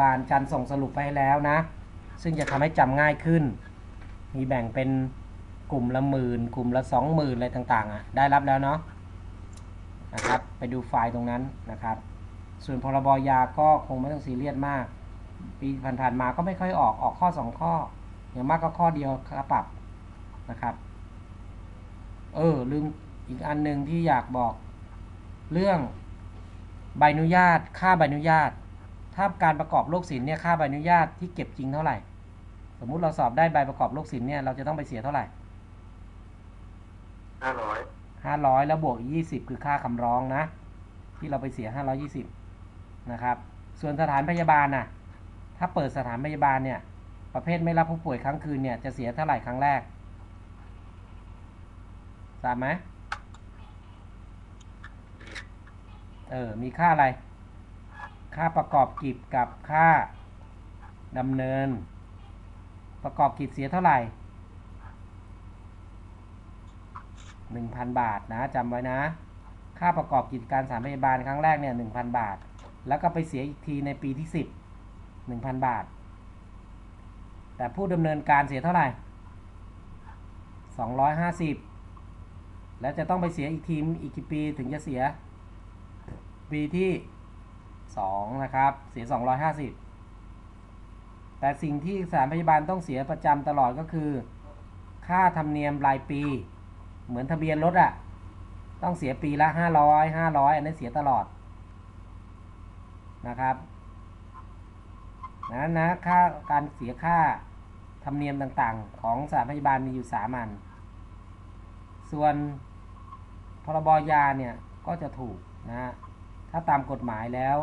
บาลจันส่งสรุปไปให้แล้วนะ ซึ่งจะทำให้จำง่ายขึ้น มีแบ่งเป็นกลุ่มละหมื่นกลุ่มละสองหมื่นอะไรต่างๆอะได้รับแล้วเนาะนะครับไปดูไฟล์ตรงนั้นนะครับ ส่วนพรบยาก็คงไม่ต้องซีเรียสมาก ปีผ่านๆมาก็ไม่ค่อยออกออกข้อสองข้อ อย่างมากก็ข้อเดียวค่าปรับนะครับ เออลืมอีกอันหนึ่งที่อยากบอกเรื่องใบอนุญาตค่าใบอนุญาต ถ้าการประกอบโรคศิลป์เนี่ยค่าใบอนุญาตที่เก็บจริงเท่าไหร่ สมมุติเราสอบได้ใบประกอบโรคศิลป์เนี่ยเราจะต้องไปเสียเท่าไหร่ห้าร้อยห้าร้อยแล้วบวกยี่สิบคือค่าคำร้องนะ ที่เราไปเสียห้าร้อยี่สิบนะครับ ส่วนสถานพยาบาลน่ะ ถ้าเปิดสถานพยาบาลเนี่ย ประเภทไม่รับผู้ป่วยครั้งคืนเนี่ยจะเสียเท่าไหร่ครั้งแรกทราบไหมเออ มีค่าอะไร ค่าประกอบกิจกับค่าดำเนิน ประกอบกิจเสียเท่าไหร่หนึ่งพันบาทนะจำไว้นะ ค่าประกอบกิจการสานพยาบาลครั้งแรกเนี่ยหนึ่งพันบาท แล้วก็ไปเสียอีกทีในปีที่สิบหนึ่งพันบาท แต่ผู้ดำเนินการเสียเท่าไหร่สองร้อยห้าสิบแล้วจะต้องไปเสียอีกทีมอีกกี่ปีถึงจะเสียปีที่ สองนะครับ เสียสองร้อยห้าสิบแต่สิ่งที่สถานพยาบาลต้องเสียประจำตลอดก็คือ ค่าธรรมเนียมรายปี เหมือนทะเบียนรถอะต้องเสียปีละห้าร้อยห้าร้อยอันนี้เสียตลอดนะครับนะนะค่าการเสียค่าธรรมเนียมต่างๆ ของสถานพยาบาลมีอยู่สามัน ส่วนพรบยาเนี่ย ก็จะถูกนะ ถ้าตามกฎหมายแล้ว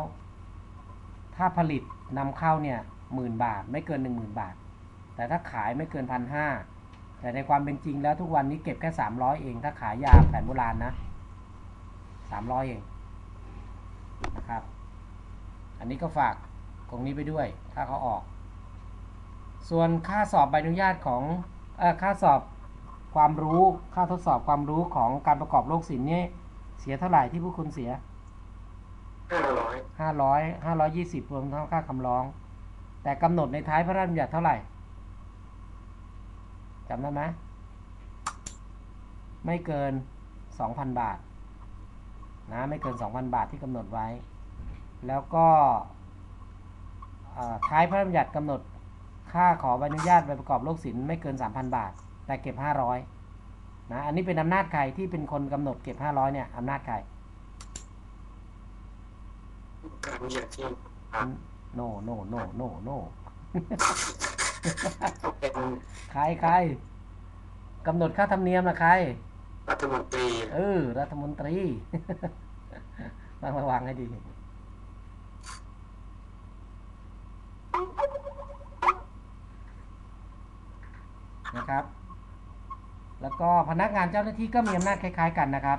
ถ้าผลิตนำเข้าเนี่ยหมื่นบาทไม่เกินหนึ่งหมื่นบาท แต่ถ้าขายไม่เกินพันห้าแต่ในความเป็นจริงแล้วทุกวันนี้เก็บแค่สามร้อยเอง ถ้าขายยาแผนโบราณนะสามร้อยเองนะครับ อันนี้ก็ฝากตรงนี้ไปด้วย ถ้าเขาออก ส่วนค่าสอบใบอนุญาตของออค่าสอบความรู้ ค่าทดสอบความรู้ของการประกอบโรคศิลป์นี่เสียเท่าไหร่ที่ผู้คุณเสีย ห้าร้อยห้าร้อยห้าร้อยยี่สิบรวมทั้งค่าคำร้อง แต่กำหนดในท้ายพระราชบัญญัติเท่าไหร่จำได้ไหมไม่เกินสองพันบาทนะไม่เกินสองพันบาทที่กำหนดไว้ แล้วก็ท้ายพระราชบัญญัติกำหนดค่าขอใบอนุญาตใบประกอบโรคศิลป์ไม่เกินสามพันบาท แต่เก็บห้าร้อยนะอันนี้เป็นอำนาจใครที่เป็นคนกำหนดเก็บห้าร้อยเนี่ยอำนาจใคร การเหยียดที่ครับ โนโนโนโนโนต้องเป็นใครใครกำหนดค่าธรรมเนียมนะใคร รัฐมนตรีเออ รัฐมนตรีต้องระวังให้ดี นะครับ แล้วก็พนักงานเจ้าหน้าที่ก็มีอำนาจคล้าย ๆ กันนะครับ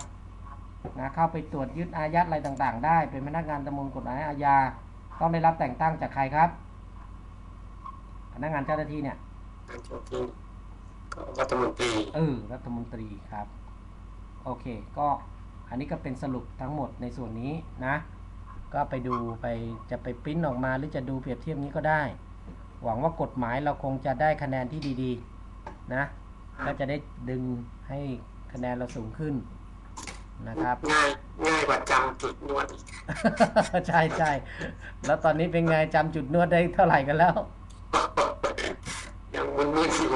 นะเข้าไปตรวจยึดอายัดอะไรต่างๆ ได้ เป็นพนักงานตามกฎหมายอาญาต้องได้รับแต่งตั้งจากใครครับ พนักงานเจ้าหน้าที่เนี่ยการเจ้าที่ก็รัฐมนตรีเออรัฐมนตรีครับ โอเค ก็อันนี้ก็เป็นสรุปทั้งหมดในส่วนนี้นะ ก็ไปดูไปจะไปปริ้นออกมาหรือจะดูเปรียบเทียบนี้ก็ได้ หวังว่ากฎหมายเราคงจะได้คะแนนที่ดีๆ นะ ก็จะได้ดึงให้คะแนนเราสูงขึ้น นะครับง่ายง่ายกว่าจำจุดนวดอีกใช่ใช่แล้วตอนนี้เป็นไงจำจุดนวดได้เท่าไหร่กันแล้ว ยังมึนๆอยู่